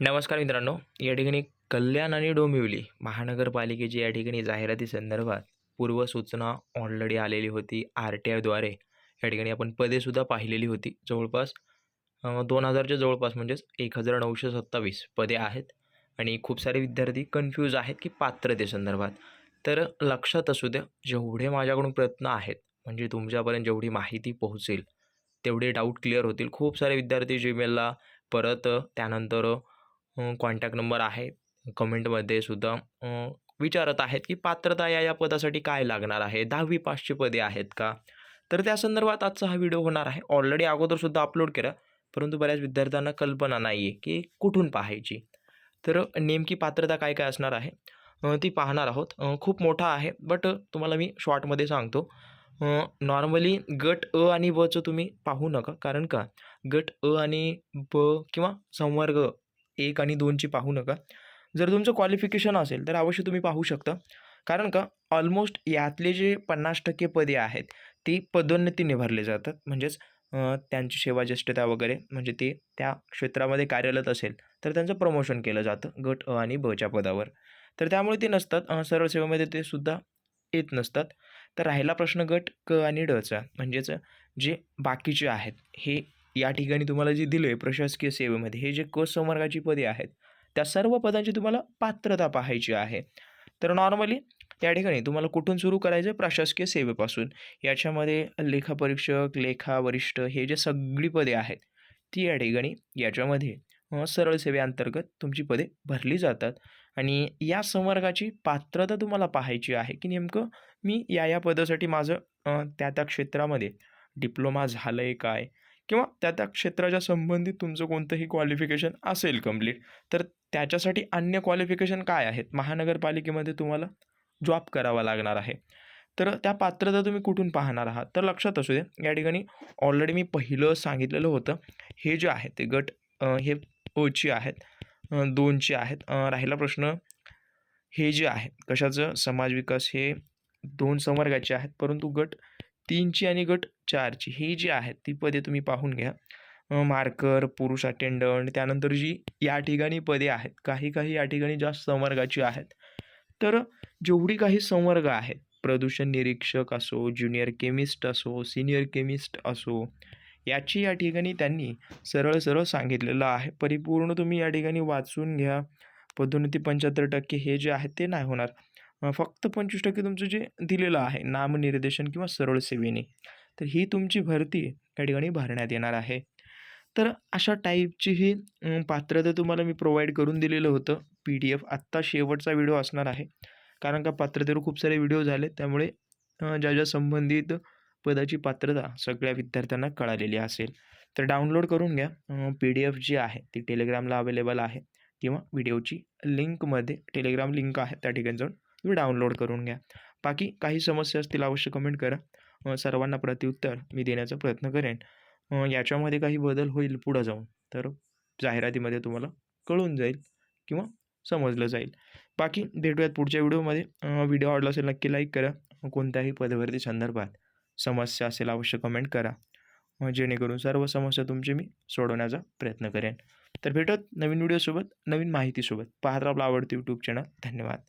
नमस्कार मित्रांनो या ठिकाणी कल्याण आणि डोंबिवली महानगरपालिकेची या ठिकाणी जाहिराती संदर्भात पूर्वसूचना ऑलरेडी आलेली होती आर टी आयद्वारे या ठिकाणी आपण पदेसुद्धा पाहिलेली होती. जवळपास दोन हजारच्या जवळपास म्हणजेच एक हजार नऊशे सत्तावीस पदे आहेत आणि खूप सारे विद्यार्थी कन्फ्यूज आहेत की पात्रतेसंदर्भात तर लक्षात असू द्या जेवढे माझ्याकडून प्रयत्न आहेत म्हणजे तुमच्यापर्यंत जेवढी माहिती पोहोचेल तेवढे डाऊट क्लिअर होतील. खूप सारे विद्यार्थी जीमेलला परत त्यानंतर कॉन्टॅक्ट नंबर आहे कमेंटमध्ये सुद्धा विचारत आहेत की पात्रता या या पदासाठी काय लागणार आहे? दहावी पासची पदे आहेत का? तर त्या संदर्भात आजचा हा व्हिडिओ होणार आहे. ऑलरेडी अगोदरसुद्धा अपलोड केला परंतु बऱ्याच विद्यार्थ्यांना कल्पना नाही आहे की कुठून पाहायची. तर नेमकी पात्रता काय काय असणार आहे? ती पाहणार आहोत. खूप मोठा आहे बट तुम्हाला मी शॉर्टमध्ये सांगतो. नॉर्मली गट अ आणि बचं तुम्ही पाहू नका. कारण का? गट अ आणि ब किंवा संवर्ग एक आणि दोनची पाहू नका. जर तुमचं क्वालिफिकेशन असेल तर अवश्य तुम्ही पाहू शकता. कारण का ऑलमोस्ट यातले जे पन्नास टक्के पदे आहेत ती पदोन्नतीने भरले जातात. म्हणजेच त्यांची सेवा ज्येष्ठता वगैरे म्हणजे ते त्या क्षेत्रामध्ये कार्यरत असेल तर त्यांचं प्रमोशन केलं जातं गट अ आणि बच्या पदावर. तर त्यामुळे ते नसतात. सरळ सेवेमध्ये ते सुद्धा येत नसतात. तर राहिला प्रश्न गट क आणि डचा म्हणजेच जे बाकीचे आहेत हे या ठिकाणी तुम्हाला जे दिलं आहे प्रशासकीय सेवेमध्ये हे जे क संवर्गाची पदे आहेत त्या सर्व पदांची तुम्हाला पात्रता पाहायची आहे. तर नॉर्मली या ठिकाणी तुम्हाला कुठून सुरू करायचं आहे प्रशासकीय सेवेपासून. याच्यामध्ये लेखापरीक्षक लेखा वरिष्ठ हे जे सगळी पदे आहेत ती या ठिकाणी याच्यामध्ये सरळ सेवेअंतर्गत तुमची पदे भरली जातात. आणि या संवर्गाची पात्रता तुम्हाला पाहायची आहे की नेमकं मी या या पदासाठी माझं त्या त्या क्षेत्रामध्ये डिप्लोमा झालं आहे काय? किंवा त्या त्या क्षेत्राच्या संबंधित तुमचं कोणतंही क्वालिफिकेशन असेल कंप्लीट तर त्याच्यासाठी अन्य क्वालिफिकेशन काय आहेत? महानगरपालिकेमध्ये तुम्हाला जॉब करावा लागणार आहे. तर त्या पात्रता तुम्ही कुठून पाहणार आहात? तर लक्षात असू दे या ठिकाणी ऑलरेडी मी पहिलं सांगितलेलं होतं. हे जे आहे ते गट हे ओची आहेत दोनचे आहेत. राहिला प्रश्न हे जे आहे कशाचं? समाज विकास हे दोन संवर्गाचे आहेत परंतु गट तीनची आणि गट चारची ही जी आहेत ती पदे तुम्ही पाहून घ्या. मार्कर पुरुष अटेंडंट त्यानंतर जी या ठिकाणी पदे आहेत काही काही या ठिकाणी जास्त संवर्गाची आहेत. तर जेवढी काही संवर्ग आहेत प्रदूषण निरीक्षक असो ज्युनियर केमिस्ट असो सिनियर केमिस्ट असो याची या ठिकाणी त्यांनी सरळ सरळ सांगितलेलं आहे. परिपूर्ण तुम्ही या ठिकाणी वाचून घ्या. पदोन्नती पंच्याहत्तर टक्के हे जे आहेत ते नाही होणार. फक्त पंचवीस टक्के तुमचं जे दिलेलं आहे नामनिर्देशन किंवा सरळ सेवेने तर ही तुमची भरती या ठिकाणी भरण्यात येणार आहे. तर अशा टाईपची ही पात्रता तुम्हाला मी प्रोव्हाइड करून दिलेलं होतं. पी डी एफ आत्ता शेवटचा व्हिडिओ असणार आहे. कारण का पात्रतेवर खूप सारे व्हिडिओ झाले त्यामुळे ज्या ज्या संबंधित पदाची पात्रता सगळ्या विद्यार्थ्यांना कळालेली असेल तर डाउनलोड करून घ्या. पी डी एफ जी आहे ती टेलिग्रामला अवेलेबल आहे. किंवा व्हिडिओची लिंकमध्ये टेलिग्राम लिंक आहे त्या ठिकाणी जाऊन तुम्ही डाउनलोड करून घ्या. बाकी काही समस्या असतील अवश्य कमेंट करा. सर्वांना प्रत्युत्तर मी देण्याचा प्रयत्न करेन. याच्यामध्ये काही बदल होईल पुढं जाऊन तर जाहिरातीमध्ये तुम्हाला कळून जाईल किंवा समजलं जाईल. बाकी भेटूयात पुढच्या व्हिडिओमध्ये. व्हिडिओ आवडला असेल नक्की लाईक करा. कोणत्याही पदभरती संदर्भात समस्या असेल अवश्य कमेंट करा. जेणेकरून सर्व समस्या तुमची मी सोडवण्याचा प्रयत्न करेन. तर भेटत नवीन व्हिडिओसोबत नवीन माहितीसोबत. पाहत आपला आवडतं यूट्यूब चॅनल धन्यवाद.